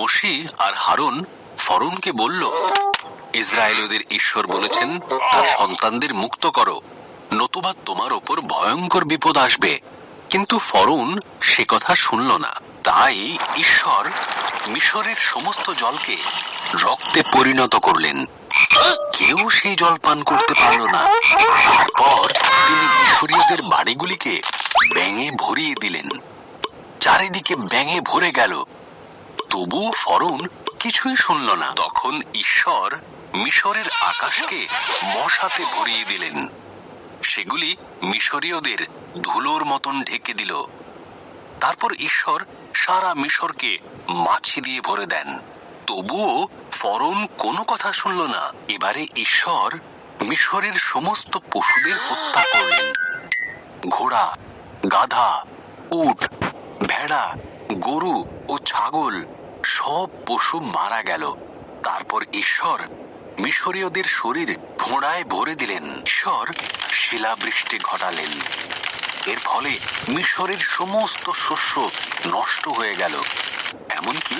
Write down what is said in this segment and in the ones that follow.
মসি আর হারুন ফরনকে বলল ইসরায়েলদের ঈশ্বর বলেছেন, তার সন্তানদের মুক্ত করো। নতুবা তোমার ওপর ভয়ঙ্কর বিপদ আসবে। কিন্তু ফরন সে কথা শুনল না। তাই ঈশ্বর মিশরের সমস্ত জলকে রক্তে পরিণত করলেন। কেউ সেই জল পান করতে পারল না। তারপর তিনি মিশরীয়দের বাড়িগুলিকে ব্যাঙে ভরিয়ে দিলেন। চারিদিকে ব্যাঙে ভরে গেল। তবুও ফরন কিছুই শুনল না। তখন ঈশ্বর মিশরের আকাশকে মশাতে ভরিয়ে দিলেন। সেগুলি মিশরীয়দের ধুলোর মতন ঢেকে দিল। তারপর ঈশ্বর সারা মিশরকে মাছি দিয়ে ভরে দেন। তবুও ফরন কোনো কথা শুনল না। এবারে ঈশ্বর মিশরের সমস্ত পশুদের হত্যা করলেন। ঘোড়া, গাধা, উট, ভেড়া, গরু ও ছাগল সব পশু মারা গেল। তারপর ঈশ্বর মিশরীয়দের শরীর ফোঁড়ায় ভরে দিলেন। ঈশ্বর শিলাবৃষ্টি ঘটালেন। এর ফলে মিশরের সমস্ত শস্য নষ্ট হয়ে গেল। এমনকি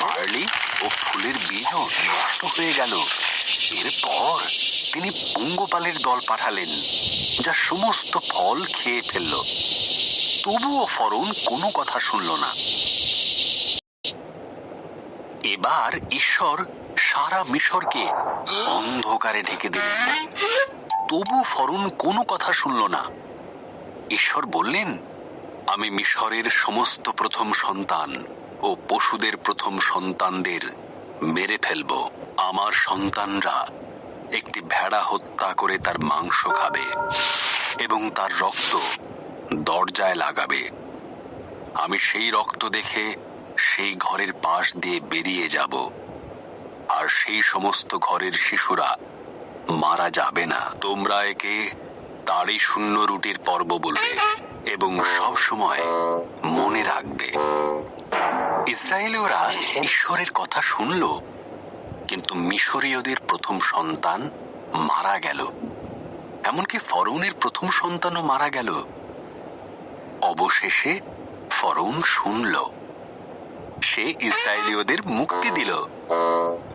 বার্লি ও ফুলের বীজও নষ্ট হয়ে গেল। এরপর তিনি পঙ্গপালের দল পাঠালেন, যা সমস্ত ফল খেয়ে ফেলল। তবুও ফরন কোনো কথা শুনল না। এবার ঈশ্বর সারা মিশরকে অন্ধকারে ঢেকে দিলেন। তবু ফরন কোনো কথা শুনল না। ঈশ্বর বললেন, আমি মিশরের সমস্ত প্রথম সন্তান ও পশুদের প্রথম সন্তানদের মেরে ফেলব। আমার সন্তানরা একটি ভেড়া হত্যা করে তার মাংস খাবে এবং তার রক্ত দরজায় লাগাবে। আমি সেই রক্ত দেখে সেই ঘরের পাশ দিয়ে বেরিয়ে যাব। আর সেই সমস্ত ঘরের শিশুরা মারা যাবে না। তোমরা একে তারই শূন্য রুটির পর্ব বলবে এবং সব সময় মনে রাখবে। ইসরায়েলীয়রা ঈশ্বরের কথা শুনল, কিন্তু মিশরীয়দের প্রথম সন্তান মারা গেল। এমনকি ফরৌনের প্রথম সন্তানও মারা গেল। অবশেষে ফরৌন শুনল। সে ইসরায়েলীয়দের মুক্তি দিল।